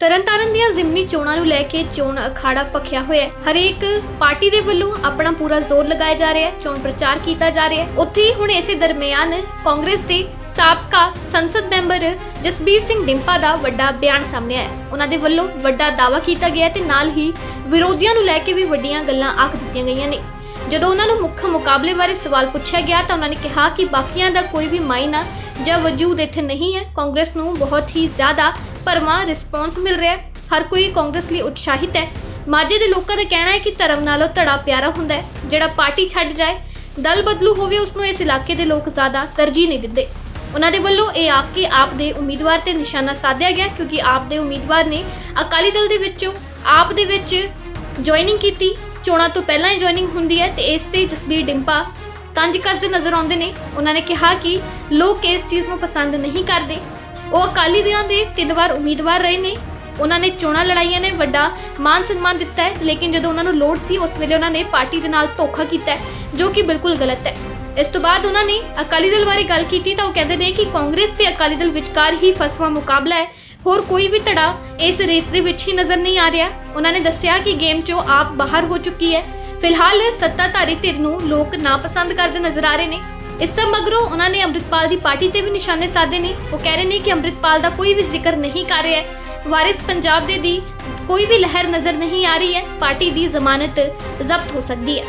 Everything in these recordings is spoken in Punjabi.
ਤਰਨਤਾਰਨ ਦੀਆਂ ਜ਼ਿਮਨੀ ਚੋਣਾਂ ਨੂੰ ਲੈ ਕੇ ਚੋਣ ਅਖਾੜਾ ਭਖਿਆ ਹੋਇਆ ਹੈ। ਹਰੇਕ ਪਾਰਟੀ ਦੇ ਵੱਲੋਂ ਆਪਣਾ ਪੂਰਾ ਜ਼ੋਰ ਲਗਾਇਆ ਜਾ ਰਿਹਾ ਹੈ। ਚੋਣ ਪ੍ਰਚਾਰ ਕੀਤਾ ਜਾ ਰਿਹਾ ਹੈ। ਉੱਥੇ ਹੁਣ ਇਸੇ ਦਰਮਿਆਨ ਕਾਂਗਰਸ ਦੇ ਸਾਬਕਾ ਸੰਸਦ ਮੈਂਬਰ ਜਸਬੀਰ ਸਿੰਘ ਡਿੰਪਾ ਦਾ ਵੱਡਾ ਬਿਆਨ ਸਾਹਮਣੇ ਆਇਆ ਉਹਨਾਂ ਦੇ ਵੱਲੋਂ ਵੱਡਾ ਦਾਅਵਾ ਕੀਤਾ ਗਿਆ ਤੇ ਨਾਲ ਹੀ ਵਿਰੋਧੀਆਂ ਨੂੰ ਲੈ ਕੇ ਵੀ ਵੱਡੀਆਂ ਗੱਲਾਂ ਆਖ ਦਿੱਤੀਆਂ ਗਈਆਂ ਨੇ। ਜਦੋਂ ਉਹਨਾਂ ਨੂੰ ਮੁੱਖ ਮੁਕਾਬਲੇ ਬਾਰੇ ਸਵਾਲ ਪੁੱਛਿਆ ਗਿਆ ਤਾਂ ਉਹਨਾਂ ਨੇ ਕਿਹਾ ਕਿ ਬਾਕੀਆਂ ਦਾ ਕੋਈ ਵੀ ਮਾਇਨਾ ਜਾਂ ਵਜੂਦ ਇੱਥੇ ਨਹੀਂ ਹੈ। ਕਾਂਗਰਸ ਨੂੰ ਬਹੁਤ ਹੀ ਜ਼ਿਆਦਾ ਭਰਵਾਂ ਰਿਸਪੌਂਸ ਮਿਲ ਰਿਹਾ ਹੈ। ਹਰ ਕੋਈ ਕਾਂਗਰਸ ਲਈ ਉਤਸ਼ਾਹਿਤ ਹੈ। ਮਾਝੇ ਦੇ ਲੋਕਾਂ ਦਾ ਕਹਿਣਾ ਹੈ ਕਿ ਧਰਮ ਨਾਲੋਂ ਧੜਾ ਪਿਆਰਾ ਹੁੰਦਾ ਹੈ, ਜਿਹੜਾ ਪਾਰਟੀ ਛੱਡ ਜਾਏ, ਦਲ ਬਦਲੂ ਹੋਵੇ ਉਸ ਨੂੰ ਇਸ ਇਲਾਕੇ ਦੇ ਲੋਕ ਜ਼ਿਆਦਾ ਤਰਜੀਹ ਨਹੀਂ ਦਿੰਦੇ। ਉਹਨਾਂ ਦੇ ਵੱਲੋਂ ਇਹ ਆਖ ਕੇ ਆਪ ਦੇ ਉਮੀਦਵਾਰ ਤੇ ਨਿਸ਼ਾਨਾ ਸਾਧਿਆ ਗਿਆ ਕਿਉਂਕਿ ਆਪ ਦੇ ਉਮੀਦਵਾਰ ਨੇ ਅਕਾਲੀ ਦਲ ਦੇ ਵਿੱਚੋਂ ਆਪ ਦੇ ਵਿੱਚ ਜੁਆਇਨਿੰਗ ਕੀਤੀ। ਚੋਣਾਂ ਤੋਂ ਪਹਿਲਾਂ ਹੀ ਜੁਆਇਨਿੰਗ ਹੁੰਦੀ ਹੈ ਤੇ ਇਸ ਤੇ ਜਸਬੀਰ ਡਿੰਪਾ ਤੰਜ ਕਰਦੇ ਨਜ਼ਰ ਆਉਂਦੇ ਨੇ। ਉਹਨਾਂ ਨੇ ਕਿਹਾ ਕਿ ਲੋਕ ਇਸ ਚੀਜ਼ ਨੂੰ ਪਸੰਦ ਨਹੀਂ ਕਰਦੇ। ਉਹ ਅਕਾਲੀ ਦਲਾਂ ਦੇ ਤਿੰਨ ਵਾਰ ਉਮੀਦਵਾਰ ਰਹੇ ਨੇ। ਉਹਨਾਂ ਨੇ ਚੋਣਾਂ ਲੜਾਈਆਂ ਨੇ, ਵੱਡਾ ਮਾਨ ਸਨਮਾਨ ਦਿੱਤਾ ਹੈ, ਲੇਕਿਨ ਜਦੋਂ ਉਹਨਾਂ ਨੂੰ ਲੋੜ ਸੀ, ਉਸ ਵੇਲੇ ਉਹਨਾਂ ਨੇ ਪਾਰਟੀ ਦੇ ਨਾਲ ਧੋਖਾ ਕੀਤਾ ਹੈ, ਜੋ ਕਿ ਬਿਲਕੁਲ ਗਲਤ ਹੈ। ਇਸ ਤੋਂ ਬਾਅਦ ਉਹਨਾਂ ਨੇ ਅਕਾਲੀ ਦਲ ਬਾਰੇ ਗੱਲ ਕੀਤੀ ਤਾਂ ਉਹ ਕਹਿੰਦੇ ਨੇ ਕਿ ਕਾਂਗਰਸ ਤੇ ਅਕਾਲੀ ਦਲ ਵਿਚਕਾਰ ਹੀ ਫਸਵਾ ਮੁਕਾਬਲਾ ਹੈ। ਹੋਰ ਕੋਈ ਵੀ ਧੜਾ ਇਸ ਰੇਸ ਦੇ ਵਿੱਚ ਹੀ ਨਜ਼ਰ ਨਹੀਂ ਆ ਰਿਹਾ। ਉਹਨਾਂ ਨੇ ਦੱਸਿਆ ਕਿ ਗੇਮ 'ਚੋਂ ਆਪ ਬਾਹਰ ਹੋ ਚੁੱਕੀ ਹੈ। ਫਿਲਹਾਲ ਸੱਤਾਧਾਰੀ ਧਿਰ ਨੂੰ ਲੋਕ ਨਾਪਸੰਦ ਕਰਦੇ ਨਜ਼ਰ ਆ ਰਹੇ ਨੇ। ਇਸ ਤੋਂ ਮਗਰੋਂ ਉਹਨਾਂ ਨੇ ਅੰਮ੍ਰਿਤਪਾਲ ਦੀ ਪਾਰਟੀ ਤੇ ਵੀ ਨਿਸ਼ਾਨੇ ਸਾਧੇ ਨੇ। ਉਹ ਕਹਿ ਰਹੇ ਨੇ ਕਿ ਅੰਮ੍ਰਿਤਪਾਲ ਦਾ ਕੋਈ ਵੀ ਜ਼ਿਕਰ ਨਹੀਂ ਕਰ ਰਿਹਾ ਹੈ। ਵਾਰਿਸ ਪੰਜਾਬ ਦੇ ਦੀ ਕੋਈ ਵੀ ਲਹਿਰ ਨਜ਼ਰ ਨਹੀਂ ਆ ਰਹੀ ਹੈ। ਪਾਰਟੀ ਦੀ ਜ਼ਮਾਨਤ ਜ਼ਬਤ ਹੋ ਸਕਦੀ ਹੈ।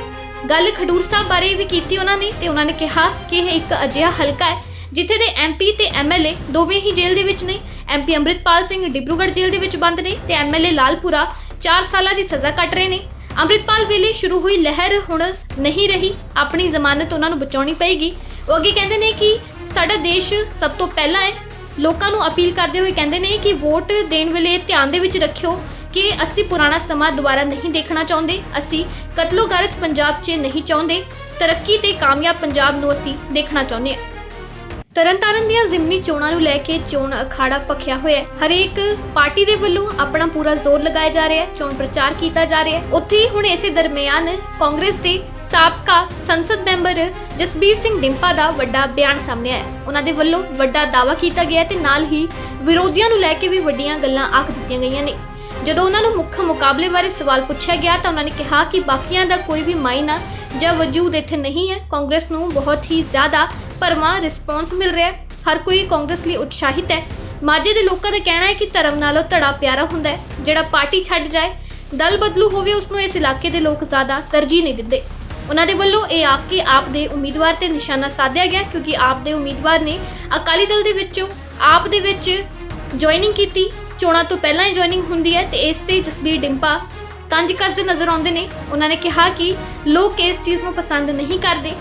ਗੱਲ ਖਡੂਰ ਸਾਹਿਬ ਬਾਰੇ ਵੀ ਕੀਤੀ ਉਹਨਾਂ ਨੇ ਤੇ ਉਹਨਾਂ ਨੇ ਕਿਹਾ ਕਿ ਇਹ ਇੱਕ ਅਜਿਹਾ ਹਲਕਾ ਹੈ, ਜਿੱਥੇ ਦੇ ਐਮਪੀ ਤੇ ਐਮਐਲਏ ਦੋਵੇਂ ਹੀ ਜੇਲ੍ਹ ਦੇ ਵਿੱਚ ਨੇ। ਐਮਪੀ ਅੰਮ੍ਰਿਤਪਾਲ ਸਿੰਘ ਡਿਬਰੂਗੜ੍ਹ ਜੇਲ੍ਹ ਦੇ ਵਿੱਚ ਬੰਦ ਨੇ ਤੇ ਐਮਐਲਏ ਲਾਲਪੁਰਾ 4 ਸਾਲਾਂ ਦੀ ਸਜ਼ਾ ਕੱਟ ਰਹੇ ਨੇ। ਅੰਮ੍ਰਿਤਪਾਲ ਵੇਲੇ ਸ਼ੁਰੂ ਹੋਈ ਲਹਿਰ ਹੁਣ ਨਹੀਂ ਰਹੀ। ਆਪਣੀ ਜ਼ਮਾਨਤ ਉਹਨਾਂ ਨੂੰ ਬਚਾਉਣੀ ਪਏਗੀ। ਉਹ ਅੱਗੇ ਕਹਿੰਦੇ ਨੇ ਕਿ ਸਾਡਾ ਦੇਸ਼ ਸਭ ਤੋਂ ਪਹਿਲਾਂ ਹੈ। ਲੋਕਾਂ ਨੂੰ ਅਪੀਲ ਕਰਦੇ ਹੋਏ ਕਹਿੰਦੇ ਨੇ ਕਿ ਵੋਟ ਦੇਣ ਵੇਲੇ ਧਿਆਨ ਦੇ ਵਿੱਚ ਰੱਖਿਓ ਕਿ ਅਸੀਂ ਪੁਰਾਣਾ ਸਮਾਂ ਦੁਬਾਰਾ ਨਹੀਂ ਦੇਖਣਾ ਚਾਹੁੰਦੇ। ਅਸੀਂ ਕਤਲੋਗਾਰਤ ਪੰਜਾਬ 'ਚ ਨਹੀਂ ਚਾਹੁੰਦੇ। ਤਰੱਕੀ ਤੇ ਕਾਮਯਾਬ ਪੰਜਾਬ ਨੂੰ ਅਸੀਂ ਦੇਖਣਾ ਚਾਹੁੰਦੇ ਹਾਂ। ਤਰਨਤਾਰਨ ਦੀਆਂ ਜ਼ਿਮਨੀ ਚੋਣਾਂ ਨੂੰ ਲੈ ਕੇ ਚੋਣ ਅਖਾੜਾ ਭਖਿਆ ਹੋਇਆ ਹੈ। ਹਰੇਕ ਪਾਰਟੀ ਦੇ ਵੱਲੋਂ ਆਪਣਾ ਪੂਰਾ ਜ਼ੋਰ ਲਗਾਇਆ ਜਾ ਰਿਹਾ ਹੈ। ਚੋਣ ਪ੍ਰਚਾਰ ਕੀਤਾ ਜਾ ਰਿਹਾ ਹੈ। ਉੱਥੇ ਹੀ ਹੁਣ ਇਸੇ ਦਰਮਿਆਨ ਕਾਂਗਰਸ ਦੇ ਸਾਬਕਾ ਸੰਸਦ ਮੈਂਬਰ ਜਸਬੀਰ ਸਿੰਘ ਡਿੰਪਾ ਦਾ ਵੱਡਾ ਬਿਆਨ ਸਾਹਮਣੇ ਆਇਆ ਉਹਨਾਂ ਦੇ ਵੱਲੋਂ ਵੱਡਾ ਦਾਅਵਾ ਕੀਤਾ ਗਿਆ ਤੇ ਨਾਲ ਹੀ ਵਿਰੋਧੀਆਂ ਨੂੰ ਲੈ ਕੇ ਵੀ ਵੱਡੀਆਂ ਗੱਲਾਂ ਆਖ ਦਿੱਤੀਆਂ ਗਈਆਂ ਨੇ। ਜਦੋਂ ਉਹਨਾਂ ਨੂੰ ਮੁੱਖ ਮੁਕਾਬਲੇ ਬਾਰੇ ਸਵਾਲ ਪੁੱਛਿਆ ਗਿਆ ਤਾਂ ਉਹਨਾਂ ਨੇ ਕਿਹਾ ਕਿ ਬਾਕੀਆਂ ਦਾ ਕੋਈ ਵੀ ਮਾਇਨਾ ਜਾਂ ਵਜੂਦ ਇੱਥੇ ਨਹੀਂ ਹੈ। ਕਾਂਗਰਸ ਨੂੰ ਬਹੁਤ ਹੀ ਜ਼ਿਆਦਾ ਭਰਵਾਂ ਰਿਸਪੌਂਸ ਮਿਲ ਰਿਹਾ ਹੈ। ਹਰ ਕੋਈ ਕਾਂਗਰਸ ਲਈ ਉਤਸ਼ਾਹਿਤ ਹੈ। ਮਾਝੇ ਦੇ ਲੋਕਾਂ ਦਾ ਕਹਿਣਾ ਹੈ ਕਿ ਧਰਮ ਨਾਲੋਂ ਧੜਾ ਪਿਆਰਾ ਹੁੰਦਾ ਹੈ। ਜਿਹੜਾ ਪਾਰਟੀ ਛੱਡ ਜਾਏ, ਦਲ ਬਦਲੂ ਹੋਵੇ, ਉਸ ਨੂੰ ਇਸ ਇਲਾਕੇ ਦੇ ਲੋਕ ਜ਼ਿਆਦਾ ਤਰਜੀਹ ਨਹੀਂ ਦਿੰਦੇ। ਉਹਨਾਂ ਦੇ ਵੱਲੋਂ ਇਹ ਆਖ ਕੇ ਆਪ ਦੇ ਉਮੀਦਵਾਰ ਤੇ ਨਿਸ਼ਾਨਾ ਸਾਧਿਆ ਗਿਆ ਕਿਉਂਕਿ ਆਪ ਦੇ ਉਮੀਦਵਾਰ ਨੇ ਅਕਾਲੀ ਦਲ ਦੇ ਵਿੱਚੋਂ ਆਪ ਦੇ ਵਿੱਚ ਜੁਆਇਨਿੰਗ ਕੀਤੀ। ਚੋਣਾਂ ਤੋਂ ਪਹਿਲਾਂ ਹੀ ਜੁਆਇਨਿੰਗ ਹੁੰਦੀ ਹੈ ਤੇ ਇਸ ਤੇ ਜਸਬੀਰ ਡਿੰਪਾ ਤੰਜ ਕਰਦੇ ਨਜ਼ਰ ਆਉਂਦੇ ਨੇ। ਉਹਨਾਂ ਨੇ ਕਿਹਾ ਕਿ ਲੋਕ ਇਸ ਚੀਜ਼ ਨੂੰ ਪਸੰਦ ਨਹੀਂ ਕਰਦੇ।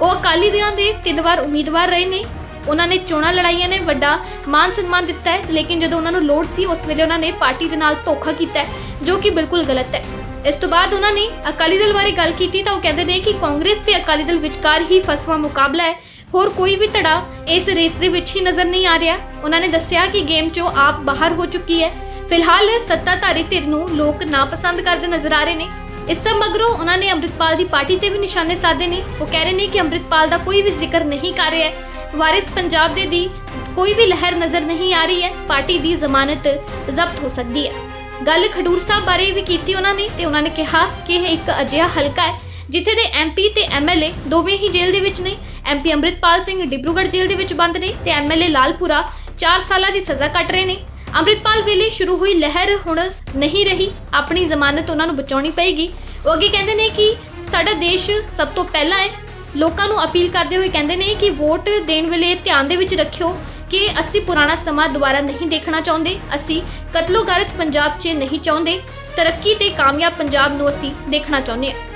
ਉਹ ਅਕਾਲੀ ਦਲਾਂ ਦੇ ਤਿੰਨ ਵਾਰ ਉਮੀਦਵਾਰ ਰਹੇ ਨੇ। ਉਹਨਾਂ ਨੇ ਚੋਣਾਂ ਲੜਾਈਆਂ ਨੇ, ਵੱਡਾ ਮਾਨ ਸਨਮਾਨ ਦਿੱਤਾ ਹੈ, ਲੇਕਿਨ ਜਦੋਂ ਉਹਨਾਂ ਨੂੰ ਲੋੜ ਸੀ, ਉਸ ਵੇਲੇ ਉਹਨਾਂ ਨੇ ਪਾਰਟੀ ਦੇ ਨਾਲ ਧੋਖਾ ਕੀਤਾ ਜੋ ਕਿ ਬਿਲਕੁਲ ਗਲਤ ਹੈ। ਇਸ ਤੋਂ ਬਾਅਦ ਉਹਨਾਂ ਨੇ ਅਕਾਲੀ ਦਲ ਬਾਰੇ ਗੱਲ ਕੀਤੀ ਤਾਂ ਉਹ ਕਹਿੰਦੇ ਨੇ ਕਿ ਕਾਂਗਰਸ ਤੇ ਅਕਾਲੀ ਦਲ ਵਿਚਕਾਰ ਹੀ ਫਸਵਾ ਮੁਕਾਬਲਾ ਹੈ। ਹੋਰ ਕੋਈ ਵੀ ਧੜਾ ਇਸ ਰੇਸ ਦੇ ਵਿੱਚ ਹੀ ਨਜ਼ਰ ਨਹੀਂ ਆ ਰਿਹਾ। ਉਹਨਾਂ ਨੇ ਦੱਸਿਆ ਕਿ ਗੇਮ 'ਚੋਂ ਆਪ ਬਾਹਰ ਹੋ ਚੁੱਕੀ ਹੈ। ਫਿਲਹਾਲ ਸੱਤਾਧਾਰੀ ਧਿਰ ਨੂੰ ਲੋਕ ਨਾਪਸੰਦ ਕਰਦੇ ਨਜ਼ਰ ਆ ਰਹੇ ਨੇ। ਇਸ ਤੋਂ ਮਗਰੋਂ ਉਹਨਾਂ ਨੇ ਅੰਮ੍ਰਿਤਪਾਲ ਦੀ ਪਾਰਟੀ ਤੇ ਵੀ ਨਿਸ਼ਾਨੇ ਸਾਧੇ ਨੇ। ਉਹ ਕਹਿ ਰਹੇ ਨੇ ਕਿ ਅੰਮ੍ਰਿਤਪਾਲ ਦਾ ਕੋਈ ਵੀ ਜ਼ਿਕਰ ਨਹੀਂ ਕਰ ਰਿਹਾ ਹੈ। ਵਾਰਿਸ ਪੰਜਾਬ ਦੇ ਦੀ ਕੋਈ ਵੀ ਲਹਿਰ ਨਜ਼ਰ ਨਹੀਂ ਆ ਰਹੀ ਹੈ। ਪਾਰਟੀ ਦੀ ਜ਼ਮਾਨਤ ਜ਼ਬਤ ਹੋ ਸਕਦੀ ਹੈ। ਗੱਲ ਖਡੂਰ ਸਾਹਿਬ ਬਾਰੇ ਵੀ ਕੀਤੀ ਉਹਨਾਂ ਨੇ ਤੇ ਉਹਨਾਂ ਨੇ ਕਿਹਾ ਕਿ ਇਹ ਇੱਕ ਅਜਿਹਾ ਹਲਕਾ ਹੈ, ਜਿੱਥੇ ਦੇ ਐਮਪੀ ਤੇ ਐਮਐਲਏ ਦੋਵੇਂ ਹੀ ਜੇਲ੍ਹ ਦੇ ਵਿੱਚ ਨੇ। ਐਮਪੀ ਅੰਮ੍ਰਿਤਪਾਲ ਸਿੰਘ ਡਿਬਰੂਗੜ੍ਹ ਜੇਲ੍ਹ ਦੇ ਵਿੱਚ ਬੰਦ ਨੇ ਤੇ ਐਮਐਲਏ ਲਾਲਪੁਰਾ 4 ਸਾਲਾਂ ਦੀ ਸਜ਼ਾ ਕੱਟ ਰਹੇ ਨੇ। ਅੰਮ੍ਰਿਤਪਾਲ ਵੇਲੇ ਸ਼ੁਰੂ ਹੋਈ ਲਹਿਰ ਹੁਣ ਨਹੀਂ ਰਹੀ। ਆਪਣੀ ਜ਼ਮਾਨਤ ਉਹਨਾਂ ਨੂੰ ਬਚਾਉਣੀ ਪਏਗੀ। ਉਹ ਅੱਗੇ ਕਹਿੰਦੇ ਨੇ ਕਿ ਸਾਡਾ ਦੇਸ਼ ਸਭ ਤੋਂ ਪਹਿਲਾਂ ਹੈ। ਲੋਕਾਂ ਨੂੰ ਅਪੀਲ ਕਰਦੇ ਹੋਏ ਕਹਿੰਦੇ ਨੇ ਕਿ ਵੋਟ ਦੇਣ ਵੇਲੇ ਧਿਆਨ ਦੇ ਵਿੱਚ ਰੱਖਿਓ ਕਿ ਅਸੀਂ ਪੁਰਾਣਾ ਸਮਾਂ ਦੁਬਾਰਾ ਨਹੀਂ ਦੇਖਣਾ ਚਾਹੁੰਦੇ। ਅਸੀਂ ਕਤਲੋਗਾਰਤ ਪੰਜਾਬ 'ਚ ਨਹੀਂ ਚਾਹੁੰਦੇ। ਤਰੱਕੀ ਤੇ ਕਾਮਯਾਬ ਪੰਜਾਬ ਨੂੰ ਅਸੀਂ ਦੇਖਣਾ ਚਾਹੁੰਦੇ ਹਾਂ।